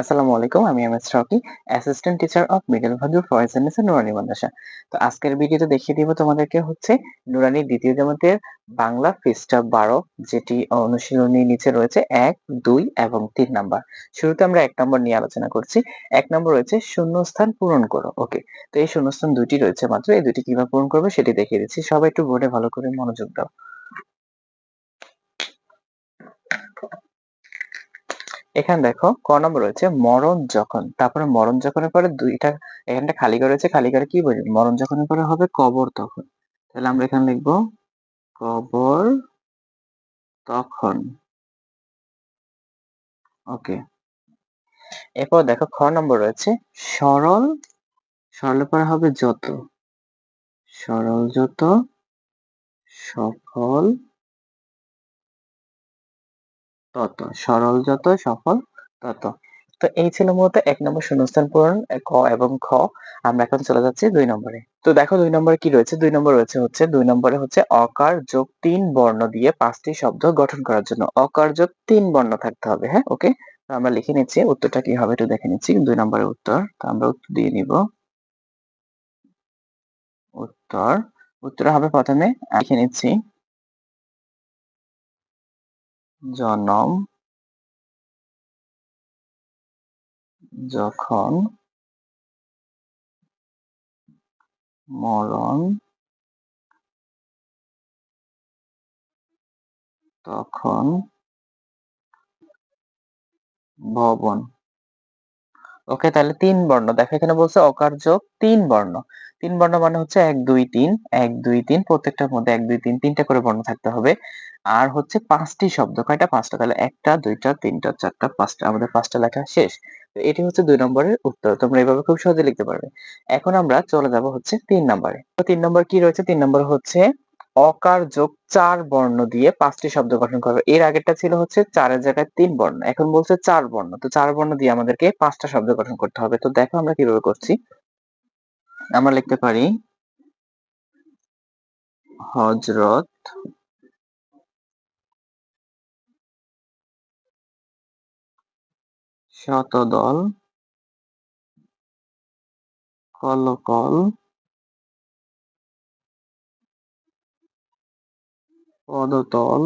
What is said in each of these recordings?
আসসালামু আলাইকুম, আমি M S Rocky assistant teacher of middle Bhadur NS Nurani Madrasa তো আজকের ভিডিওতে দেখিয়ে দিব তোমাদেরকে হচ্ছে নুরানি দ্বিতীয় জামাতের বাংলা পৃষ্ঠা বারো, যেটি অনুশীলনী নিচে রয়েছে এক, দুই এবং তিন নাম্বার। শুরুতে আমরা এক নম্বর নিয়ে আলোচনা করছি। এক নম্বর রয়েছে শূন্যস্থান পূরণ করো। ওকে, তো এই শূন্যস্থান দুইটি রয়েছে মাত্র, এই দুটি কীভাবে পূরণ করবে সেটি দেখিয়ে দিচ্ছি। সবাই একটু বোর্ডে ভালো করে মনোযোগ দাও। এখানে দেখো, ক নম্বর রয়েছে মরণ যখন। তারপরে মরণ যখনের পরে দুইটা এখানটা খালি করে রয়েছে, খালি করে কি বলব মরণ যখনের পরে হবে কবর তখন। তাহলে আমরা এখানে লিখব কবর তখন। ওকে। এরপর দেখো খ নম্বর রয়েছে সরল, সরলের পরে হবে যত। সরল যত, সফল তত, সরল যত, সফল তত। তো এই ছিল মূলত এক নম্বর শূন্যস্থান পূরণ, ক এবং খ। আমরা এখন চলে যাচ্ছি দুই নম্বরে। তো দেখো দুই নম্বরে কি রয়েছে? দুই নম্বর রয়েছে হচ্ছে, দুই নম্বরে হচ্ছে অকার যোগ তিন বর্ণ দিয়ে পাঁচটি শব্দ গঠন করার জন্য। অকার যোগ তিন বর্ণ থাকতে হবে হ্যাঁ? ওকে তো আমরা লিখে নিচ্ছি, উত্তরটা কি হবে একটু দেখে নিচ্ছি। দুই নম্বরের উত্তর, তো আমরা উত্তর দিয়ে নিব। উত্তর উত্তর হবে প্রথমে লিখে নিচ্ছি জনম। যখন মরণ তখন ভবন ওকে তাহলে তিন বর্ণ। দেখো, এখানে বলছে অকার যোগ তিন বর্ণ। তিন বর্ণ মানে হচ্ছে এক, দুই, তিন। এক, দুই, তিন, প্রত্যেকটার মধ্যে এক, দুই, তিন, তিনটা করে বর্ণ থাকতে হবে। আর হচ্ছে পাঁচটি শব্দ। কয়টা? পাঁচটা। তাহলে একটা, দুইটা, তিনটা, চারটা, পাঁচটা। আমাদের পাঁচটা লেখা শেষ। তো এটি হচ্ছে দুই নম্বরের উত্তর। তোমরা এভাবে খুব সহজে লিখতে পারবে। এখন আমরা চলে যাব হচ্ছে তিন নম্বরে। তো তিন নম্বর কি রয়েছে? তিন নম্বর হচ্ছে অকার যোগ চার বর্ণ দিয়ে পাঁচটি শব্দ গঠন করবে। এর আগেরটা ছিল হচ্ছে চারের জায়গায় তিন বর্ণ। এখন বলছে চার বর্ণ। তো চার বর্ণ দিয়ে আমাদেরকে পাঁচটা শব্দ গঠন করতে হবে। তো দেখো আমরা কীভাবে করছি। আমরা লিখতে পারি হজরত শতদল কলকল পদতল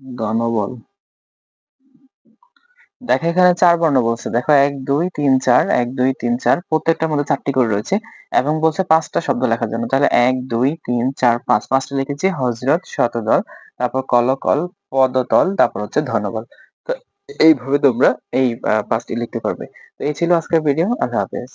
গণবল দেখো এখানে চার বর্ণ বলছে। দেখো এক, দুই, তিন, চার, এক, দুই, তিন, চার, প্রত্যেকটার মধ্যে চারটি করে রয়েছে এবং বলছে পাঁচটা শব্দ লেখার জন্য। তাহলে এক, দুই, তিন, চার, পাঁচ, পাঁচটা লিখেছি, হজরত, শতদল, তারপর কলকল, পদতল, তারপর হচ্ছে ধনবল। তো এইভাবে তোমরা এই পাঁচটি লিখতে পারবে। তো এই ছিল আজকের ভিডিও আল্লাহ হাফেজ।